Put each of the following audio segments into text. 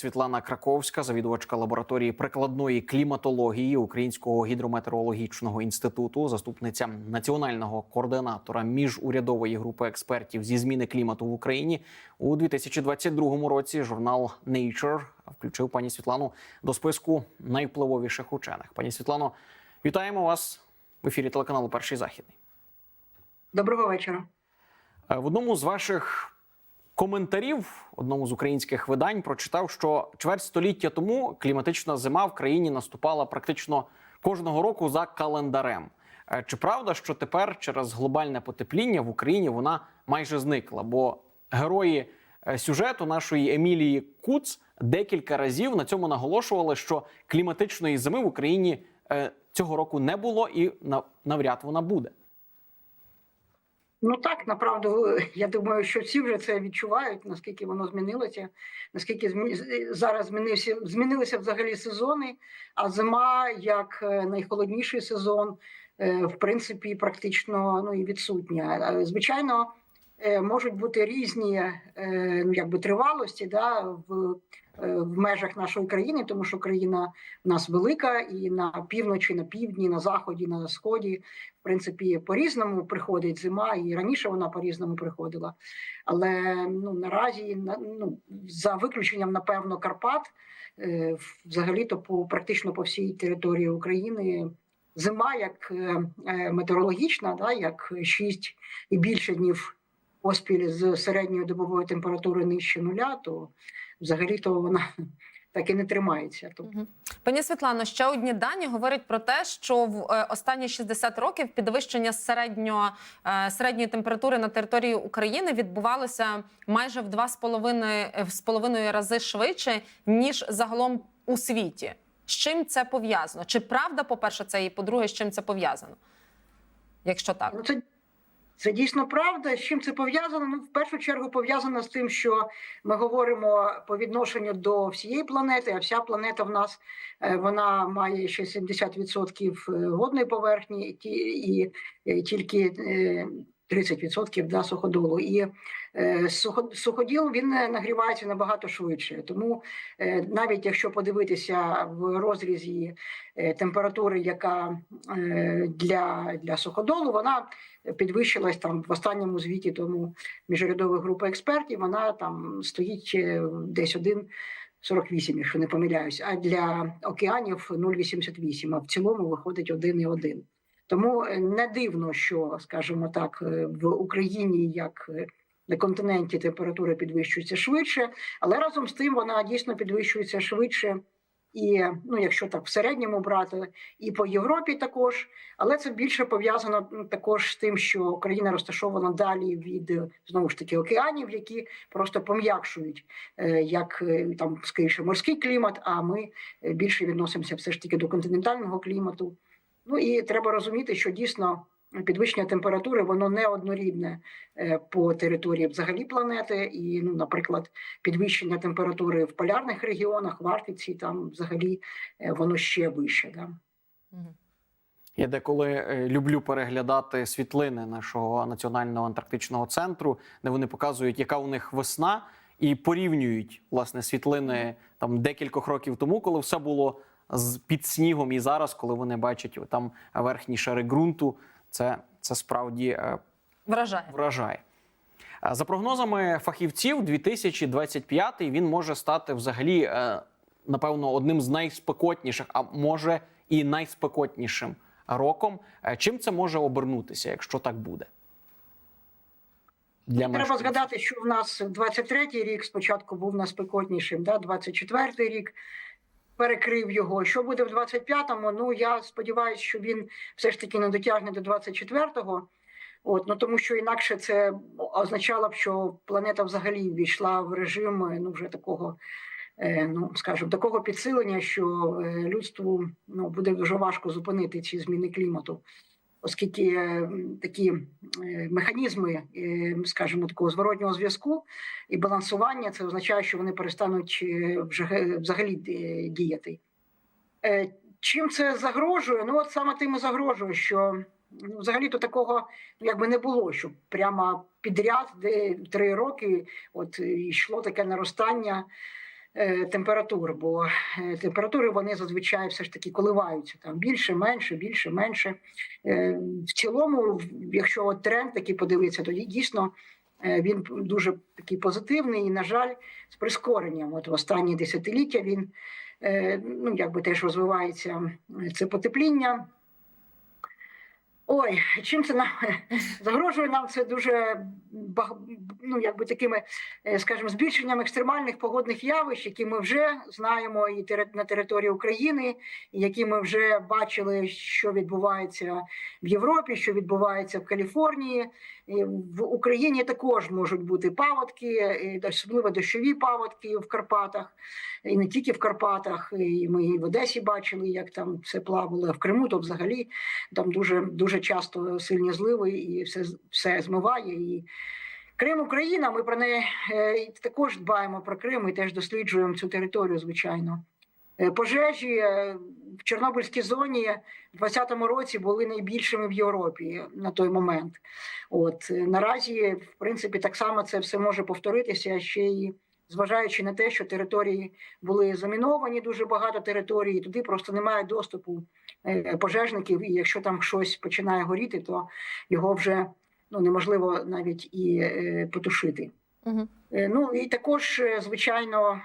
Світлана Краковська, завідувачка лабораторії прикладної кліматології Українського гідрометеорологічного інституту, заступниця національного координатора міжурядової групи експертів зі зміни клімату в Україні у 2022 році. Журнал Nature включив пані Світлану до списку найвпливовіших учених. Пані Світлано, вітаємо вас в ефірі телеканалу Перший західний. Доброго вечора. Е, В одному з ваших коментарів, одному з українських видань, прочитав, що чверть століття тому кліматична зима в країні наступала практично кожного року за календарем. Е, Чи правда, що тепер через глобальне потепління в Україні вона майже зникла? Бо герої е, сюжету нашої Емілії Куц декілька разів на цьому наголошували, що кліматичної зими в Україні е, цього року не було і навряд вона буде. Ну так, направду, я думаю, що всі вже це відчувають, наскільки воно змінилося, наскільки зараз змінився, змінилися взагалі сезони, а зима, як е, найхолодніший сезон, е, в принципі, практично ну, і відсутня. Е, Звичайно, можуть бути різні е, ну, якби, тривалості да, в, е, в межах нашої країни, тому що країна в нас велика, і на півночі, на півдні, на заході, на сході в принципі по-різному приходить зима, і раніше вона по-різному приходила. Але ну наразі на- ну, за виключенням, напевно, Карпат, е, взагалі-то по практично по всій території України. Зима, як е, е, метеорологічна, да, як 6 і більше днів поспіль з середньою добовою температурою нижче нуля, то взагалі-то вона так і не тримається. Тобто Пані Світлано, ще одні дані говорять про те, що в е, останні 60 років підвищення середньо, е, середньої температури на території України відбувалося майже в два з половиною з половиною рази швидше ніж загалом у світі. З чим це пов'язано? Чи правда, по-перше, це і по-друге, з чим це пов'язано? Якщо так, Ну, це, це дійсно правда. З чим це пов'язано? Ну, в першу чергу пов'язано з тим, що ми говоримо по відношенню до всієї планети, а вся планета в нас е, вона має ще 70% водної поверхні, і е, тільки е, 30% да, суходолу. І е, суходіл він е, нагрівається набагато швидше. Тому е, навіть якщо подивитися в розрізі температури, яка для, для суходолу, вона підвищилась там в останньому звіті тому міжрядової групи експертів. Вона там стоїть десь 1,48, якщо не помиляюсь. А для океанів 0,88, а в цілому виходить 1,1. Тому е, не дивно, що, скажімо так, е, в Україні як е, на континенті температура підвищується швидше, але разом з тим вона дійсно підвищується швидше. І ну, якщо так в середньому брати, і по Європі також, але це більше пов'язано також з тим, що Україна розташована далі від знову ж таки океанів, які просто пом'якшують як там скоріше морський клімат. А ми більше відносимося все ж таки до континентального клімату. Ну і треба розуміти, що дійсно підвищення температури воно не однорідне е, по території взагалі планети. І, ну, наприклад, підвищення температури в полярних регіонах, в Арктиці, там взагалі е, воно ще вище. Да? Я деколи е, люблю переглядати світлини нашого національного антарктичного центру, де вони показують, яка у них весна, і порівнюють власне світлини там декількох років тому, коли все було під снігом, і зараз, коли вони бачать там верхні шари ґрунту, це, це справді е, вражає. вражає. Е, За прогнозами фахівців, 2025 він може стати взагалі, е, напевно, одним з найспекотніших, а може і найспекотнішим роком. Чим це може обернутися, якщо так буде? Для Треба мешканців? згадати, що в нас 23-й рік спочатку був найспекотнішим, да? 24-й рік перекрив його. Що буде в 25-му? Ну я сподіваюся, що він все ж таки не дотягне до 24-го. От, ну тому що інакше це означало б, що планета взагалі ввійшла в режим е, ну вже такого, е, ну скажімо, такого підсилення, що е, людству ну буде дуже важко зупинити ці зміни клімату, оскільки е, такі е, механізми, е, скажімо, такого зворотнього зв'язку і балансування, це означає, що вони перестануть взагалі діяти. Чим це загрожує? Ну от саме тим і загрожує, що ну, взагалі-то такого ну, якби не було, щоб прямо підряд, де три роки, от йшло таке наростання температур, бо е, температури вони зазвичай все ж таки коливаються там більше, менше, більше, менше. Е, В цілому, якщо от тренд такий подивитися, то дійсно е, він дуже такий позитивний і, на жаль, з прискоренням. От в останні десятиліття він е, ну, якби теж розвивається е, це потепління. Ой, чим це нам загрожує нам це дуже ну, якби такими, е, скажімо, збільшенням екстремальних погодних явищ, які ми вже знаємо і на території України, і які ми вже бачили, що відбувається в Європі, що відбувається в Каліфорнії. І в Україні також можуть бути паводки, особливо дощові паводки в Карпатах, і не тільки в Карпатах. І ми і в Одесі бачили, як там все плавало, в Криму, то взагалі там дуже дуже часто сильні зливи, і все все змиває. І Крим Україна. Ми про неї е, також дбаємо про Крим і теж досліджуємо цю територію, звичайно. Е, Пожежі е, в Чорнобильській зоні в 2020 році були найбільшими в Європі на той момент. От наразі, в принципі, так само це все може повторитися ще й зважаючи на те, що території були заміновані, дуже багато територій, і туди просто немає доступу е, пожежників. І якщо там щось починає горіти, то його вже ну неможливо навіть і е, потушити. Угу. Ну і також, звичайно,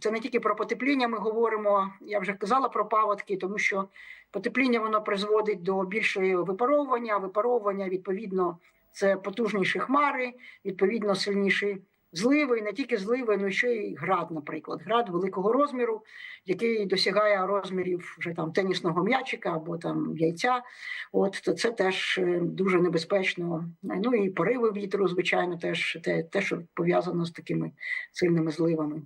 це не тільки про потепління. Ми говоримо. Я вже казала про паводки, тому що потепління воно призводить до більшої випаровування. Випаровування відповідно це потужніші хмари, відповідно сильніші зливи, і не тільки зливи, ну ще й град, наприклад, град великого розміру, який досягає розмірів вже там тенісного м'ячика або там яйця. От то це теж е, дуже небезпечно. Ну і пориви вітру, звичайно, теж те, те, що пов'язано з такими сильними зливами.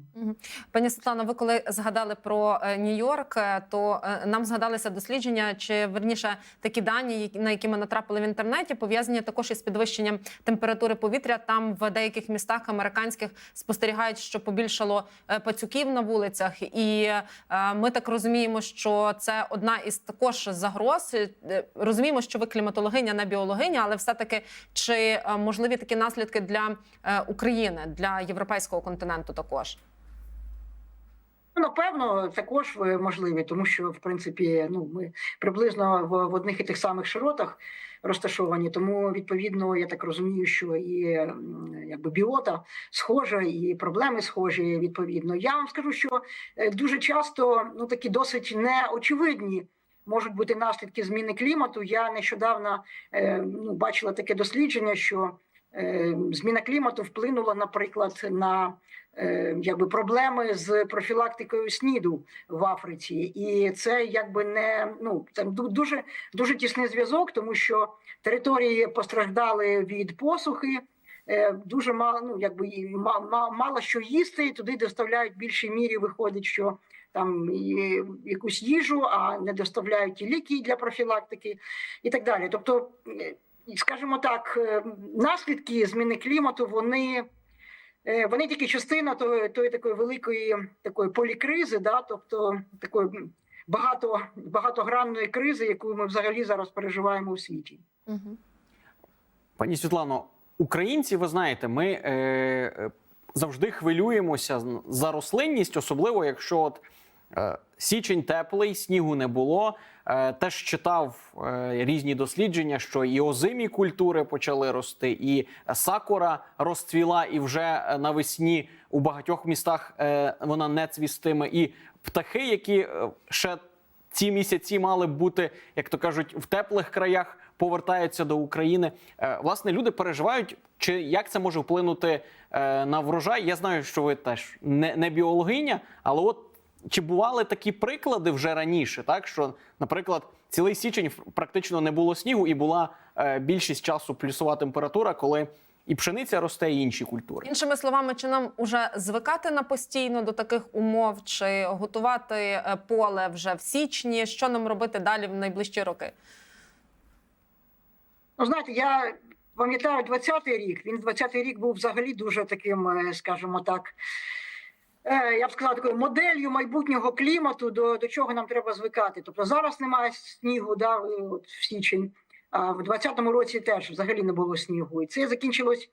Пані Світлано, ви коли згадали про е, Нью-Йорк, е, то нам згадалися дослідження, чи верніше такі дані, на які ми натрапили в інтернеті, пов'язані також із підвищенням температури повітря. Там в деяких містах американських спостерігають, що побільшало е, пацюків на вулицях, і е, ми так розуміємо, що це одна із також загроз. Е, Розуміємо, що ви кліматологиня, не біологиня, але все таки чи можливі такі наслідки для України, для європейського континенту також. Ну, напевно, також е, можливі, тому що в принципі ну ми приблизно в, в одних і тих самих широтах розташовані. Тому відповідно, я так розумію, що і якби біота схожа, і проблеми схожі. Відповідно, я вам скажу, що е, дуже часто ну такі досить неочевидні. Можуть бути наслідки зміни клімату. Я нещодавно е, ну, бачила таке дослідження, що зміна клімату вплинула, наприклад, на якби проблеми з профілактикою СНІДу в Африці, і це якби не ну там дуже дуже тісний зв'язок, тому що території постраждали від посухи. е, Дуже мало, ну якби мало що їсти, і туди доставляють в більшій мірі. Виходить, що там якусь їжу, а не доставляють і ліки для профілактики, і так далі. Тобто, е, скажімо так, е, наслідки зміни клімату вони Е, Вони тільки частина тої, тої такої великої такої полікризи, да, тобто такої багато, багатогранної кризи, яку ми взагалі зараз переживаємо у світі. Угу. Пані Світлано, українці, ви знаєте, ми е, е, завжди хвилюємося за рослинність, особливо якщо от, е, січень теплий, снігу не було. Е, теж читав е, різні дослідження, що і озимі культури почали рости, і сакура розцвіла, і вже е, навесні у багатьох містах вона не цвістиме. І птахи, які ще ці місяці мали бути, як то кажуть, в теплих краях, повертаються до України. Власне, люди переживають, чи як це може вплинути на врожай. Я знаю, що ви теж не біологиня, але от чи бували такі приклади вже раніше, так що, наприклад, цілий січень практично не було снігу, і була е, більшість часу плюсова температура, коли і пшениця росте, і інші культури. Іншими словами, чи нам уже звикати на постійно до таких умов, чи готувати е, поле вже в січні? Що нам робити далі в найближчі роки? Ну, знаєте, я пам'ятаю 20-й рік. Він 20-й рік був взагалі дуже таким, е, скажімо так. Е, Я б сказала, такою моделлю майбутнього клімату, до, до чого нам треба звикати. Тобто зараз немає снігу, да, от в січень, а в 20-му році теж взагалі не було снігу. І це закінчилось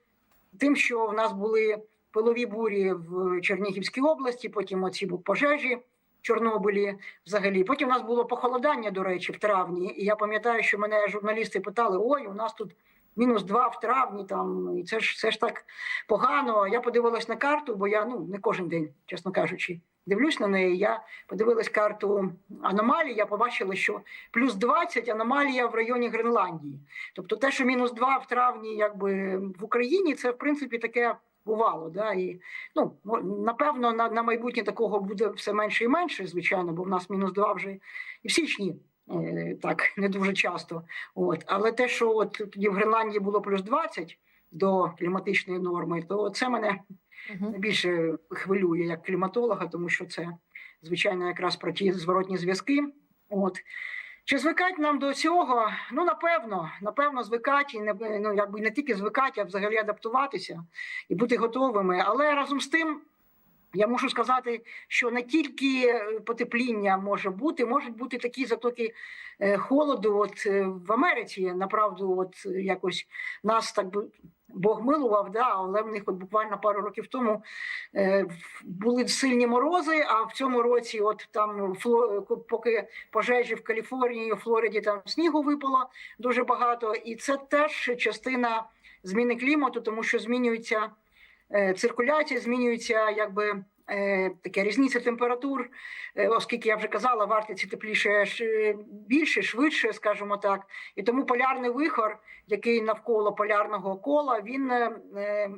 тим, що в нас були пилові бурі в Чернігівській області, потім оці пожежі. в Чорнобилі взагалі. Потім у нас було похолодання, до речі, в травні. І я пам'ятаю, що мене журналісти питали: ой, у нас тут мінус два в травні, там і це ж це ж так погано. Я подивилась на карту, бо я ну не кожен день, чесно кажучи, дивлюсь на неї. Я подивилась карту аномалій, я побачила, що плюс 20 аномалія в районі Гренландії. Тобто те, що мінус 2 в травні, якби в Україні, це в принципі таке бувало. Да? І ну напевно на, на майбутнє такого буде все менше і менше, звичайно, бо в нас мінус 2 вже і в січні. Е, Так, не дуже часто. От. Але те, що от тоді в Гренландії було плюс 20 до кліматичної норми, то це мене Мгм. найбільше хвилює як кліматолога, тому що це звичайно якраз про ті зворотні зв'язки. От чи звикать нам до цього? Ну напевно, напевно, звикать і не ну якби не тільки звикать, а взагалі адаптуватися і бути готовими. Але разом з тим. Я мушу сказати, що не тільки е, потепління може бути, можуть бути такі затоки е, холоду. От е, в Америці направду, от якось нас так би Бог милував, да, але в них от буквально пару років тому були сильні морози. А в цьому році, от там поки пожежі в Каліфорнії, у Флориді там снігу випало дуже багато, і це теж частина зміни клімату, тому що змінюється циркуляція, змінюється якби. е, Таке різниця температур, е, оскільки я вже казала, в Арктиці тепліше більше, швидше, скажімо так. І тому полярний вихор, який навколо полярного кола, він е, е,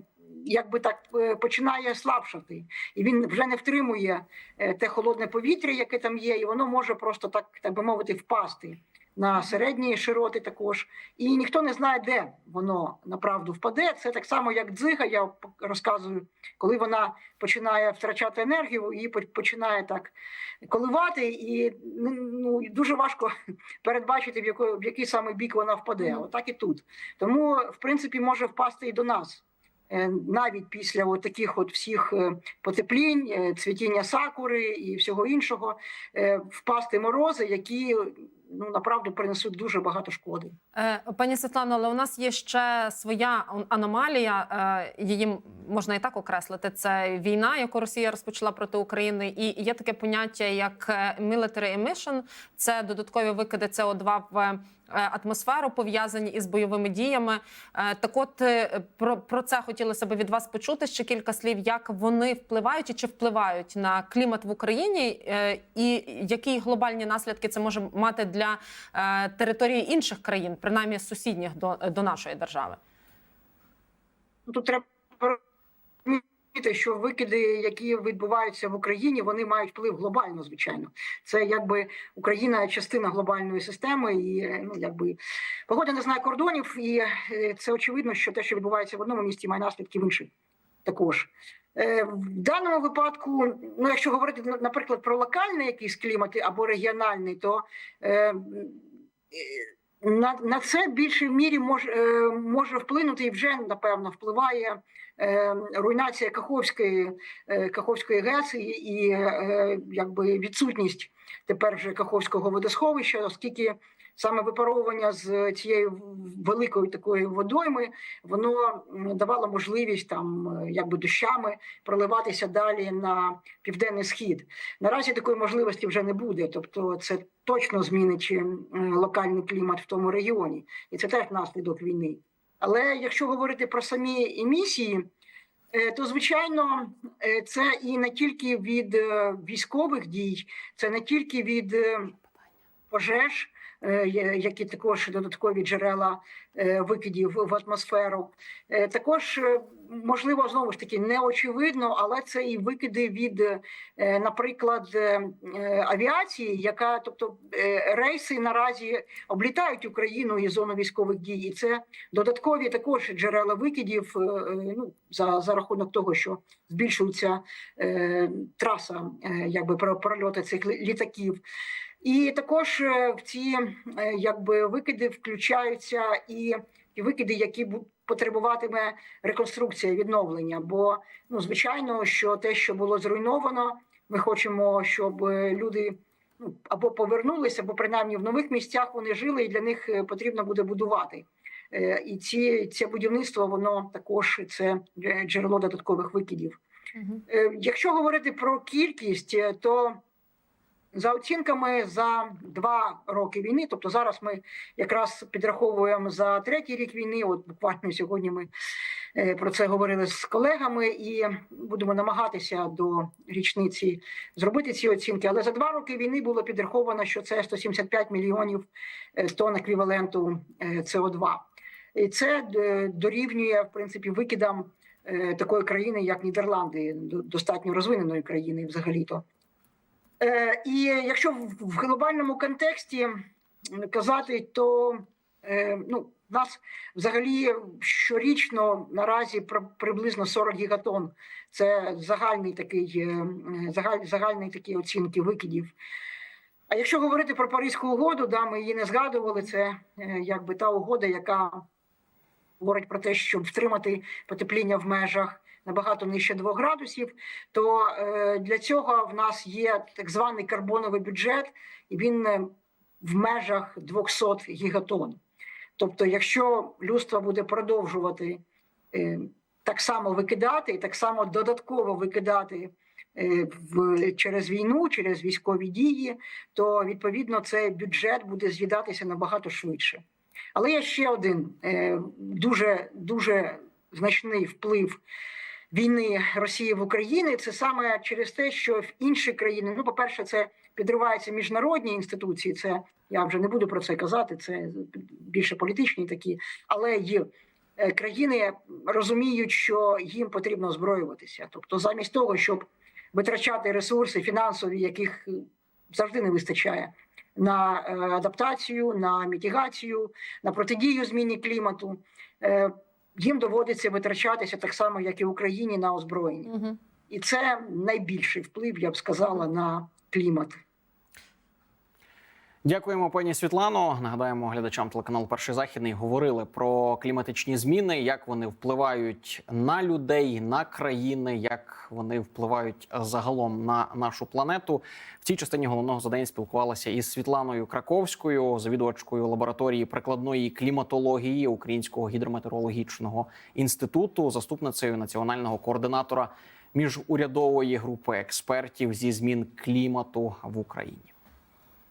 якби так е, починає слабшати, і він вже не втримує е, те холодне повітря, яке там є, і воно може просто так, так би мовити, впасти на середні широти також. І ніхто не знає, де воно направду впаде. Це так само, як дзига, я розказую, коли вона починає втрачати енергію, її починає так коливати, і ну дуже важко передбачити, в який, в який саме бік вона впаде. Отак і тут. Тому, в принципі, може впасти і до нас. Е, Навіть після от таких от всіх е, потеплінь, е, цвітіння сакури і всього іншого, впасти морози, які ну направду принесуть дуже багато шкоди. Е, Пані Світлано, але у нас є ще своя аномалія. е, Її можна і так окреслити. Це війна, яку Росія розпочала проти України, і є таке поняття як е, military emission. Це додаткові викиди СО2 в е, атмосферу, пов'язані із бойовими діями. Е, Так, от е, про, про це хотілося б від вас почути ще кілька слів, як вони впливають і чи впливають на клімат в Україні, е, і які глобальні наслідки це може мати для е, території інших країн, принаймні сусідніх до, до нашої держави. Ну, Тут треба що викиди, які відбуваються в Україні, вони мають вплив глобально, звичайно. Це якби Україна частина глобальної системи, і ну якби погода не знає кордонів, і е, це очевидно, що те, що відбувається в одному місті, має наслідки в інших також. Е, В даному випадку, ну якщо говорити наприклад про локальний якийсь клімат або регіональний, то е, на, на це більше в мірі може, може вплинути і вже напевно впливає е, руйнація Каховської, е, Каховської ГЕС і, і е, якби відсутність тепер вже Каховського водосховища, оскільки саме випаровування з цієї великої такої водойми воно давало можливість там е, якби дощами проливатися далі на південний схід. Наразі такої можливості вже не буде, тобто це точно змінить е, локальний клімат в тому регіоні, і це теж наслідок війни. Але якщо говорити про самі емісії, е, то звичайно це і не тільки від військових дій, це не тільки від пожеж, які також додаткові джерела е, викидів в атмосферу. Е, Також е, можливо знову ж таки не очевидно, але це і викиди від, е, наприклад, е, е, авіації, яка, тобто е, рейси наразі облітають Україну і зону військових дій, і це додаткові також джерела викидів. е, е, Ну за, за рахунок того, що збільшується е, траса, е, якби про прольоти цих літаків. І також е, в ці е, якби викиди включаються і ті викиди, які бу- потребуватиме реконструкція, відновлення. Бо ну звичайно, що те, що було зруйновано, ми хочемо, щоб е, люди ну або повернулися, або принаймні в нових місцях вони жили, і для них потрібно буде будувати І ці це будівництво воно також це джерело додаткових викидів. Е, Якщо говорити про кількість, то за оцінками за два роки війни, тобто зараз ми якраз підраховуємо за третій рік війни. От буквально сьогодні ми е, про це говорили з колегами і будемо намагатися до річниці зробити ці оцінки. Але за два роки війни було підраховано, що це 175 мільйонів е, тонн еквіваленту е, СО2. І це дорівнює в принципі викидам такої країни, як Нідерланди, достатньо розвиненої країни взагалі-то. Е, І якщо в глобальному контексті казати, то е, ну, в нас взагалі щорічно наразі при- приблизно 40 гігатон. Це загальний такий, е, загаль, загальний такі оцінки викидів. А якщо говорити про Паризьку угоду, да, ми її не згадували. Це якби та угода, яка говорить про те, щоб втримати потепління в межах набагато нижче 2 градусів, то е, для цього в нас є так званий карбоновий бюджет, і він е, в межах 200 гігатон. Тобто, якщо людство буде продовжувати е, так само викидати і так само додатково викидати в, через війну, через військові дії, то відповідно цей бюджет буде з'їдатися набагато швидше. Але є ще один дуже дуже значний вплив війни Росії в Україні. Це саме через те, що в інші країни, ну, по-перше, це підриваються міжнародні інституції. Це я вже не буду про це казати. Це більше політичні такі, але є. е, Країни розуміють, що їм потрібно озброюватися. Тобто, замість того, щоб витрачати ресурси фінансові, яких е, завжди не вистачає, на е, адаптацію, на мітігацію, на протидію зміні клімату. Їм доводиться витрачатися так само, як і Україні, на озброєння. угу. І це найбільший вплив, я б сказала, на клімат. Дякуємо, пані Світлано. Нагадаємо глядачам телеканалу Перший західний говорили про кліматичні зміни, як вони впливають на людей, на країни, як вони впливають загалом на нашу планету. В цій частині головного задання спілкувалася із Світланою Краковською, завідувачкою лабораторії прикладної кліматології Українського гідрометеорологічного інституту, заступницею національного координатора міжурядової групи експертів зі змін клімату в Україні.